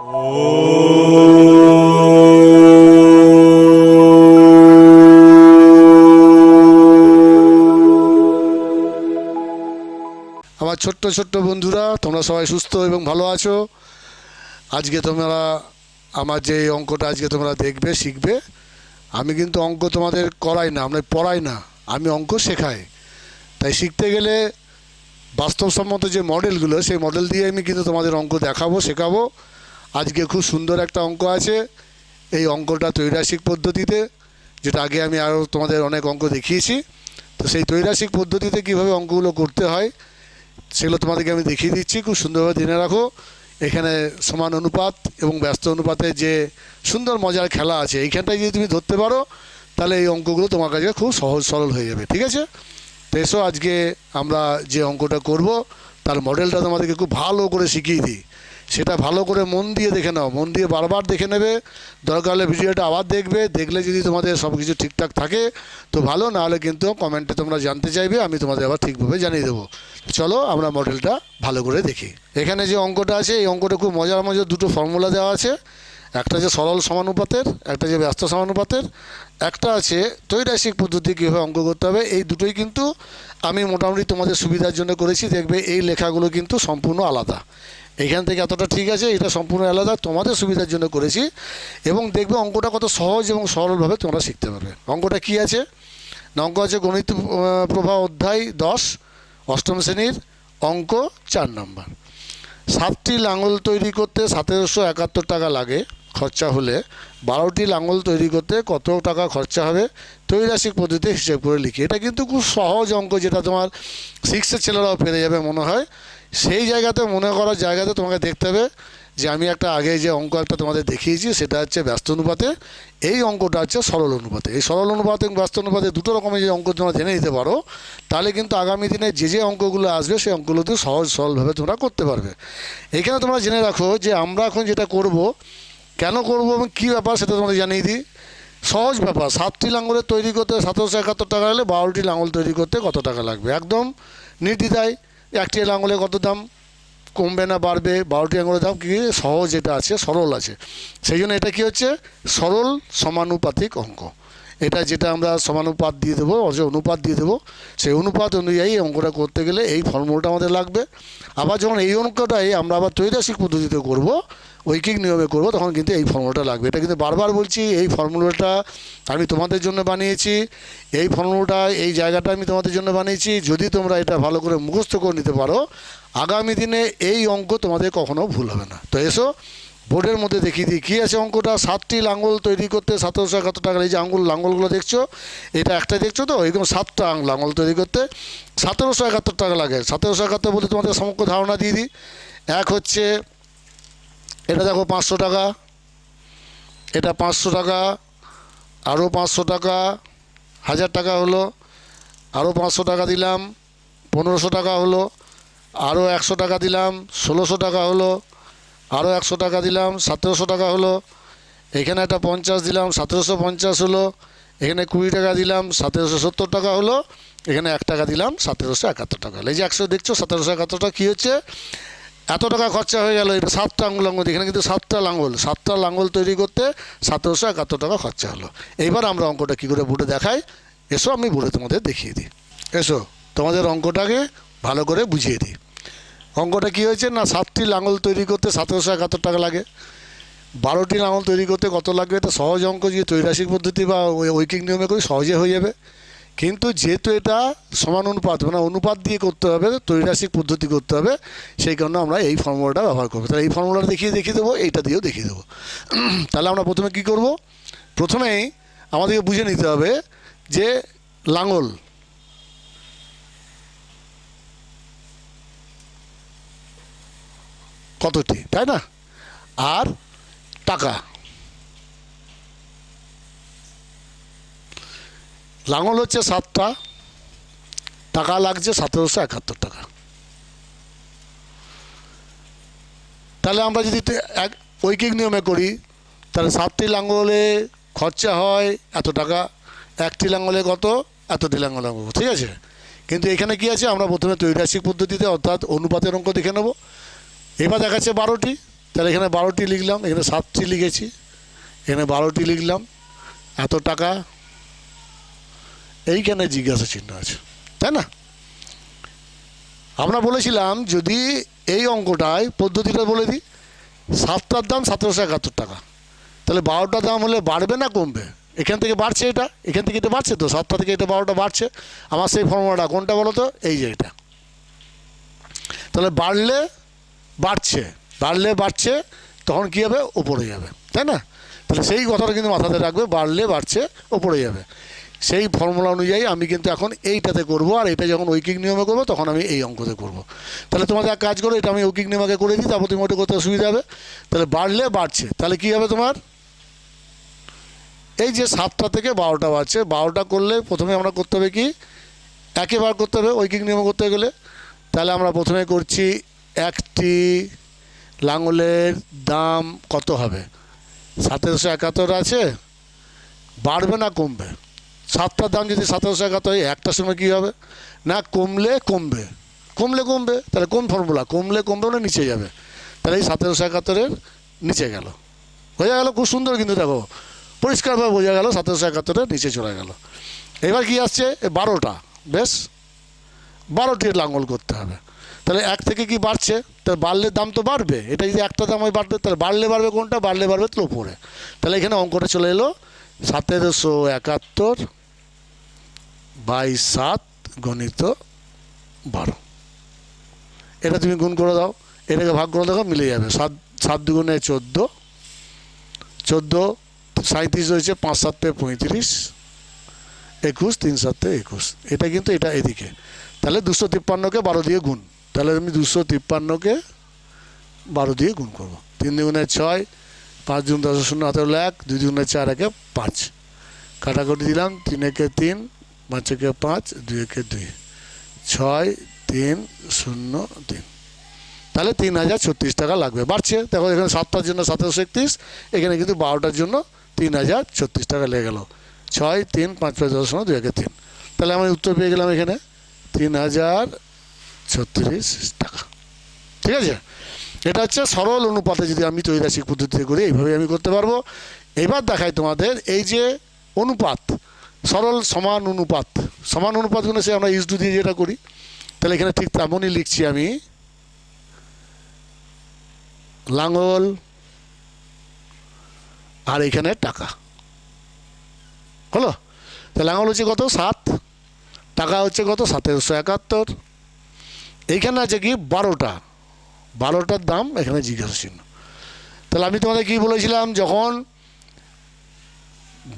আমার ছোট্ট ছোট্ট বন্ধুরা, তোমরা সবাই সুস্থ এবং ভালো আছো? আজকে তোমরা, আমার যে অঙ্কটা আজকে তোমরা দেখবে, শিখবে, আমি কিন্তু অঙ্ক তোমাদের করাই না, আমরা পড়াই না, আমি অঙ্ক শেখাই। তাই শিখতে গেলে বাস্তবসম্মত যে মডেলগুলো, সেই মডেল দিয়ে আমি কিন্তু তোমাদের অঙ্ক দেখাবো, শেখাবো। আজকে খুব সুন্দর একটা অঙ্ক আছে। এই অঙ্কটা তৈরাসিক পদ্ধতিতে, যেটা আগে আমি আরও তোমাদের অনেক অঙ্ক দেখিয়েছি। তো সেই তৈরাসিক পদ্ধতিতে কীভাবে অঙ্কগুলো করতে হয়, সেগুলো তোমাদেরকে আমি দেখিয়ে দিচ্ছি। খুব সুন্দরভাবে জেনে রাখো। এখানে সমান অনুপাত এবং ব্যস্ত অনুপাতে যে সুন্দর মজার খেলা আছে, এইখানটায় যদি তুমি ধরতে পারো, তাহলে এই অঙ্কগুলো তোমার কাছে খুব সহজ সরল হয়ে যাবে, ঠিক আছে? তো এসো, আজকে আমরা যে অঙ্কটা করব, তার মডেলটা তোমাদেরকে খুব ভালো করে শিখিয়ে দিই। সেটা ভালো করে মন দিয়ে দেখে নাও। মন দিয়ে বারবার দেখে নেবে। দরকার হলে ভিডিওটা আবার দেখবে। দেখলে যদি তোমাদের সব কিছু ঠিকঠাক থাকে, তো ভালো না হলে কিন্তু কমেন্টে তোমরা জানতে চাইবে, আমি তোমাদের আবার ঠিকভাবে জানিয়ে দেবো। চলো, আমরা মডেলটা ভালো করে দেখি। এখানে যে অঙ্কটা আছে, এই অঙ্কটা খুব মজার মজার দুটো ফর্মুলা দেওয়া আছে। একটা যে সরল সমানুপাতের, একটা যে ব্যস্ত সমানুপাতের। একটা আছে তৈরাসিক পদ্ধতি কীভাবে অঙ্ক করতে হবে, এই দুটোই কিন্তু আমি মোটামুটি তোমাদের সুবিধার জন্য করেছি। দেখবে এই লেখাগুলো কিন্তু সম্পূর্ণ আলাদা। এইখান থেকে এতটা ঠিক আছে, এটা সম্পূর্ণ আলাদা। তোমাদের সুবিধার জন্য করেছি এবং দেখবে অঙ্কটা কত সহজ এবং সরলভাবে তোমরা শিখতে পারবে। অঙ্কটা কি আছে? অঙ্ক আছে গণিত প্রভা অধ্যায় দশ, অষ্টম শ্রেণির অঙ্ক চার নম্বর। সাতটি লাঙল তৈরি করতে সতেরোশো একাত্তর টাকা লাগে খরচা হলে। বারোটি লাঙল তৈরি করতে কত টাকা খরচা হবে? তৈরাসিক পদ্ধতিতে হিসেব করে লিখি। এটা কিন্তু খুব সহজ অঙ্ক যেটা তোমার সিক্সের ছেলেরাও পেরে যাবে মনে হয়। সেই জায়গাতে, মনে করার জায়গাতে তোমাকে দেখতে হবে যে আমি একটা আগে যে অঙ্ক একটা তোমাদের দেখিয়েছি, সেটা হচ্ছে ব্যস্ত অনুপাতে। এই অঙ্কটা হচ্ছে সরল অনুপাতে। এই সরল অনুপাত এবং ব্যস্ত অনুপাতে দুটো রকমের যে অঙ্ক তোমরা জেনে নিতে পারো, তাহলে কিন্তু আগামী দিনে যে যে অঙ্কগুলো আসবে, সেই অঙ্কগুলোতে সহজ সরলভাবে তোমরা করতে পারবে। এখানে তোমরা জেনে রাখো যে আমরা এখন যেটা করব, কেন করব এবং কী ব্যাপার সেটা তোমাদের জানিয়ে দিই। সহজ ব্যাপার, সাতটি লাঙলের তৈরি করতে সাতশো একাত্তর টাকা লাগলে বারোটি লাঙল তৈরি করতে কত টাকা লাগবে? একদম নির্দ্বিধায়। একটি আঙুলে কত দাম? কমবে না বাড়বে? বারোটি আঙুলের দাম কী? সহজ এটা আছে, সরল আছে। সেই জন্য এটা কি হচ্ছে? সরল সমানুপাতিক অঙ্ক। এটা যেটা আমরা সমানুপাত দিয়ে দেবো যে অনুপাত দিয়ে দেবো, সেই অনুপাত অনুযায়ী অঙ্কটা করতে গেলে এই ফর্মুলাটা আমাদের লাগবে। আবার যখন এই অঙ্কটাই আমরা আবার তৈরাসিক পদ্ধতিতে করব, ঐকিক নিয়মে করব, তখন কিন্তু এই ফর্মুলাটা লাগবে। এটা কিন্তু বারবার বলছি, এই ফর্মুলাটা আমি তোমাদের জন্য বানিয়েছি, এই ফর্মুলাটা এই জায়গাটা আমি তোমাদের জন্য বানিয়েছি, যদি তোমরা এটা ভালো করে মুখস্থ করে নিতে পারো, আগামী দিনে এই অঙ্ক তোমাদের কখনো ভুল হবে না। তো এসো বোর্ডের মধ্যে দেখিয়ে দিই কী আছে অঙ্কটা? সাতটি লাঙ্গল তৈরি করতে সতেরোশো একাত্তর টাকার এই যে আঙ্গুল লাঙ্গলগুলো দেখছ? এটা একটা দেখছ তো? এরকম সাতটা লাঙ্গল তৈরি করতে সতেরোশো একাত্তর টাকা লাগে। সতেরোশো একাত্তর বলতে তোমাদের সমগ্র ধারণা দিয়ে দিই। এক হচ্ছে, এটা দেখো পাঁচশো টাকা। এটা পাঁচশো টাকা আরও পাঁচশো টাকা, হাজার টাকা হলো। আরও পাঁচশো টাকা দিলাম, পনেরোশো টাকা হলো। আরও একশো টাকা দিলাম, ষোলোশো টাকা হলো। আরও একশো টাকা দিলাম, সতেরোশো টাকা হলো। এখানে একটা পঞ্চাশ দিলাম, সতেরোশো পঞ্চাশ হলো। এখানে কুড়ি টাকা দিলাম, সতেরোশো সত্তর টাকা হলো। এখানে এক টাকা দিলাম, সতেরোশো একাত্তর টাকা হলো। এই যে একশো দেখছ, সতেরোশো একাত্তর টাকা কী হচ্ছে? এত টাকা খরচা হয়ে গেল এটা সাতটা আঙুল আঙুল এখানে কিন্তু সাতটা লাঙ্গল সাতটা লাঙ্গল তৈরি করতে সতেরোশো একাত্তর টাকা খরচা হলো। এইবার আমরা অঙ্কটা কী করে বুড়ে দেখাই? এসো, আমি বুড়ে তোমাদের দেখিয়ে দিই। এসো, তোমাদের অঙ্কটাকে ভালো করে বুঝিয়ে দিই। অঙ্কটা কী হয়েছে না সাতটি লাঙল তৈরি করতে সতেরোশো একাত্তর টাকা লাগে? বারোটি লাঙল তৈরি করতে কত লাগবে? এটা সহজ অঙ্ক যে তৈরাসিক পদ্ধতি বা ঐকিক নিয়মে করে সহজে হয়ে যাবে। কিন্তু যেহেতু এটা সমান অনুপাত মানে অনুপাত দিয়ে করতে হবে তৈরাসিক পদ্ধতি করতে হবে, সেই কারণে আমরা এই ফর্মুলাটা ব্যবহার করব। তাহলে এই ফর্মুলাটা দেখিয়ে দেখিয়ে দেবো, এইটা দিয়েও দেখিয়ে দেবো। তাহলে আমরা প্রথমে কি করব? প্রথমেই আমাদেরকে বুঝে নিতে হবে যে লাঙল কতটি? তাই না? আর টাকা? লাঙল হচ্ছে সাতটা, টাকা লাগছে সতেরোশো একাত্তর টাকা। তাহলে আমরা যদি এক ঐকিক নিয়মে করি, তাহলে সাতটি লাঙ্গলে খরচা হয় এত টাকা, একটি লাঙ্গলে কত, এতটি লাঙ্গল ঠিক আছে? কিন্তু এখানে কি আছে? আমরা প্রথমে তৈরাসিক পদ্ধতিতে অর্থাৎ অনুপাতের অঙ্ক দেখে নেব। এবার দেখাচ্ছে বারোটি। তাহলে এখানে বারোটি লিখলাম, এখানে সাতটি লিখেছি। এখানে বারোটি লিখলাম, এত টাকা। এইখানে জিজ্ঞাসা চিহ্ন আছে, তাই না? আমরা বলেছিলাম, যদি এই অঙ্কটায় পদ্ধতিটা বলে দিই, সাতটার দাম সতেরোশো একাত্তর টাকা। তাহলে বারোটার দাম হলে বাড়বে না কমবে? এখান থেকে বাড়ছে এটা, এখান থেকে এটা বাড়ছে তো? সাতটা থেকে এটা বারোটা বাড়ছে। আমার সেই ফর্মুলাটা কোনটা বলো তো? এই যে এটা। তাহলে বাড়লে বাড়ছে, বাড়লে বাড়ছে, তখন কী হবে? ওপরে যাবে। তাই না? তাহলে সেই কথাটা কিন্তু মাথাতে রাখবে, বাড়লে বাড়ছে ওপরে যাবে। সেই ফর্মুলা অনুযায়ী আমি কিন্তু এখন এইটাতে করব, আর এটা যখন ঐকিক নিয়মে করব, তখন আমি এই অঙ্কতে করব। তাহলে তোমাদের এক কাজ করো, এটা আমি ঐকিক নিয়মকে করে দিই, তারপর তুমি ওটা করতে সুবিধা হবে। তাহলে বাড়লে বাড়ছে, তাহলে কী হবে তোমার? এই যে সাতটা থেকে বারোটা বাড়ছে বারোটা করলে প্রথমে আমরা করতে হবে কি? একেবার করতে হবে, ঐকিক নিয়ম করতে গেলে। তাহলে আমরা প্রথমে করছি একটি লাঙলের দাম কত হবে? সতেরোশো একাত্তর আছে, বাড়বে না কমবে? সাতটার দাম যদি সতেরোশো একাত্তর হয়, একটার সময় কী হবে? না, কমলে কমবে। কমলে কমবে, তাহলে কোন ফর্মুলা কমলে কমবে না নিচে যাবে। তাহলে এই সতেরোশো একাত্তরের নিচে গেল। বোঝা গেল? খুব সুন্দর কিন্তু দেখো। পরিষ্কারভাবে বোঝা গেল সতেরোশো একাত্তরের নিচে চলে গেল। এবার কি আসছে? বারোটা। বেশ? বারোটির লাঙ্গল করতে হবে। তাহলে এক থেকে কি বাড়ছে? তাহলে বাড়লে দাম তো বাড়বে। এটা যদি একটা দাম হয় বাড়বে তাহলে বাড়লে বাড়বে কোনটা? বাড়লে বাড়বে তো ওপরে তাহলে এখানে অঙ্কটা চলে এলো। সতেরোশো একাত্তর বাই সাত গণিত বারো। এটা তুমি গুণ করে দাও। এটাকে ভাগ করে দেখো, মিলে যাবে। সাত সাত দুগুণে চোদ্দ। চোদ্দ সাঁত্রিশ রয়েছে পাঁচ সাতে পঁয়ত্রিশ। একুশ, তিন সাতে একুশ। এটা কিন্তু এটা এদিকে। তাহলে দুশো তিপ্পান্নকে বারো দিয়ে গুণ। তাহলে আমি দুশো তিপ্পান্নকে বারো দিয়ে গুণ করব। তিন দুগুণে ছয়, পাঁচ দুগুণ দশ শূন্য হলো এক, দুই দুগুণে চার একে পাঁচ। কাটাকুটি দিলাম, তিন একে তিন, পাঁচ একে পাঁচ, দুই একে দুই। ছয়, তিন, শূন্য, তিন। তাহলে তিন হাজার ছত্রিশ টাকা লাগবে। বাড়ছে। দেখো এখানে সাতটার জন্য সতেরোশো একত্রিশ, এখানে কিন্তু বারোটার জন্য তিন হাজার ছত্রিশ টাকা লেগে গেল। ছয়, তিন, পাঁচ পাঁচ, দশ, শূন্য, দুই একে তিন। তাহলে আমি উত্তর পেয়ে গেলাম এখানে। তিন হাজার ছত্রিশ টাকা। ঠিক আছে? এটা হচ্ছে সরল অনুপাতে যদি আমি তৈরাসিক পদ্ধতিতে করি, এইভাবে আমি করতে পারব। এবার দেখাই তোমাদের এই যে অনুপাত, সরল সমান অনুপাত। সমান অনুপাতগুলো সে আমরা ইউজ দিয়ে যেটা করি, তাহলে এখানে ঠিক তেমনই লিখছি আমি। লাঙল আর এখানে টাকা। হলো? তাহলে লাঙল হচ্ছে কত? সাত। টাকা হচ্ছে কত? সতেরোশো একাত্তর। এইখানে আছে কি বারোটা। বারোটার দাম এখানে জিজ্ঞাসা তাহলে আমি তোমাদের কি বলেছিলাম, যখন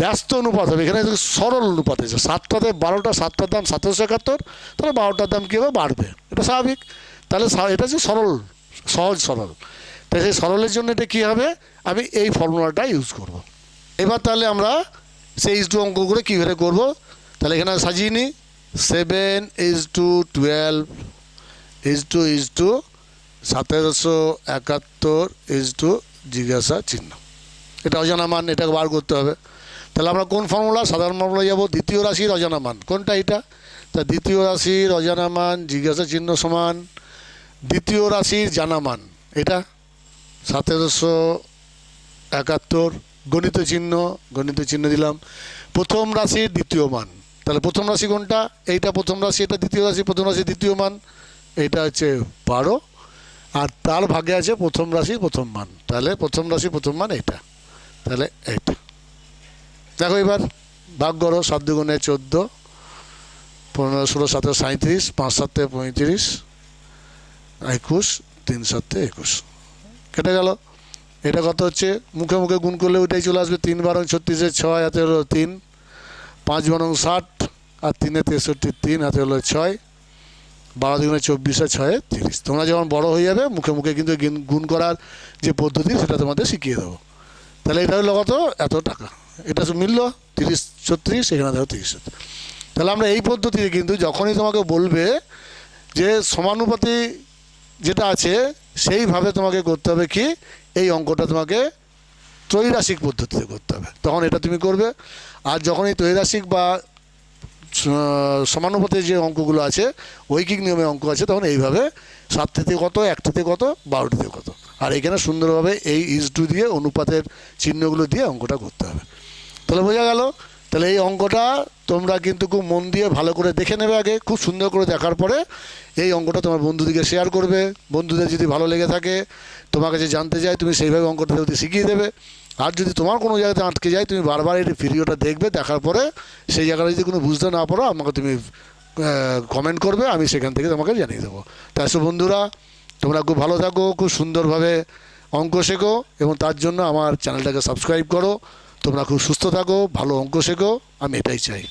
ব্যস্ত অনুপাত হবে, এখানে সরল অনুপাত আছে, সাতটাতে বারোটা, সাতটার দাম সতেরোশো একাত্তর, তাহলে বারোটার দাম কী হবে? বাড়বে। এটা স্বাভাবিক। তাহলে এটা হচ্ছে সরল, সহজ সরল। তাই সেই সরলের জন্য এটা কী হবে? আমি এই ফর্মুলাটা ইউজ করব। এবার তাহলে আমরা সেই ইজ টু অঙ্ক করে কীভাবে করব? তাহলে এখানে সাজিয়ে নিই। Seven is two twelve is two is two সতেরোশো একাত্তর ইজ টু জিজ্ঞাসা চিহ্ন। এটা অজানা মান, এটাকে বার করতে হবে। তাহলে আমরা কোন ফর্মুলা সাধারণ ফর্মুলা যাব, দ্বিতীয় রাশির অজানা মান। কোনটা এটা? তা দ্বিতীয় রাশির অজানা মান, জিজ্ঞাসা চিহ্ন সমান। দ্বিতীয় রাশির জানা মান, এটা? সতেরোশো একাত্তর, গণিত চিহ্ন গণিত চিহ্ন দিলাম। প্রথম রাশির দ্বিতীয় মান। তাহলে প্রথম রাশি কোনটা? এইটা প্রথম রাশি, এটা দ্বিতীয় রাশি, প্রথম রাশি দ্বিতীয় মান। এইটা হচ্ছে বারো, আর তার ভাগে আছে প্রথম রাশি, প্রথম মান। তাহলে প্রথম রাশি, প্রথম মান এইটা তাহলে এইটা। দেখো এবার, ভাগ করো, সাত দুগুণে চোদ্দ, পনেরো, ষোলো সাতেরো সাঁত্রিশ পাঁচ সাতে পঁয়ত্রিশ, একুশ, তিন সাতে একুশ। কেটে গেল। এটা কত হচ্ছে? মুখে মুখে গুণ করলে ওইটাই চলে আসবে। তিন বারং ছত্রিশে ছয় হাতে হলো তিন, পাঁচ বারং ষাট, আর তিনে তেষট্টি তিন হাতে হলো ছয়। বারো দুগুণে চব্বিশে ছয়ে তিরিশ। তোমরা যখন বড় হয়ে যাবে, মুখে মুখে কিন্তু গুণ করার যে পদ্ধতি, সেটা তোমাদের শিখিয়ে দেবো। তাহলে এটা হলো কত? এত টাকা। এটা মিলল? তিরিশ ছত্রিশ, এখানে দেখো তিরিশ তাহলে আমরা এই পদ্ধতিতে কিন্তু যখনই তোমাকে বলবে যে সমানুপাতি যেটা আছে, সেইভাবে তোমাকে করতে হবে কি? এই অঙ্কটা তোমাকে ত্রৈরাসিক পদ্ধতিতে করতে হবে। তখন এটা তুমি করবে। আর যখন এই ত্রৈরাসিক বা স- সমানুপাতের যে অঙ্কগুলো আছে, ঐকিক নিয়মে অঙ্ক আছে, তখন এইভাবে সাতটিতে কত একটিতে কত বারোটিতে কত। আর এখানে সুন্দরভাবে এই ইজ টু দিয়ে অনুপাতের চিহ্নগুলো দিয়ে অঙ্কটা করতে হবে। তাহলে বোঝা গেল? তাহলে এই অঙ্কটা তোমরা কিন্তু খুব মন দিয়ে ভালো করে দেখে নেবে আগে, খুব সুন্দর করে দেখার পরে এই অঙ্কটা তোমার বন্ধুদিকে শেয়ার করবে। বন্ধুদের যদি ভালো লেগে থাকে, তোমার কাছে জানতে চায়, তুমি সেইভাবে অঙ্কটা শিখিয়ে দেবে। আর যদি তোমার কোনো জায়গাতে আটকে যায়, তুমি বারবার এই ভিডিওটা দেখবে, দেখার পরে সেই জায়গাটা যদি কোনো বুঝতে না পারো, আমাকে তুমি কমেন্ট করবে, আমি সেখান থেকে তোমাকে জানিয়ে দেবো। তাই সব বন্ধুরা, তোমরা খুব ভালো থাকো, খুব সুন্দরভাবে অঙ্ক শেখো এবং তার জন্য আমার চ্যানেলটাকে সাবস্ক্রাইব করো। তোমরা খুব সুস্থ থাকো, ভালো অঙ্ক শেখো, আমি এটাই চাই।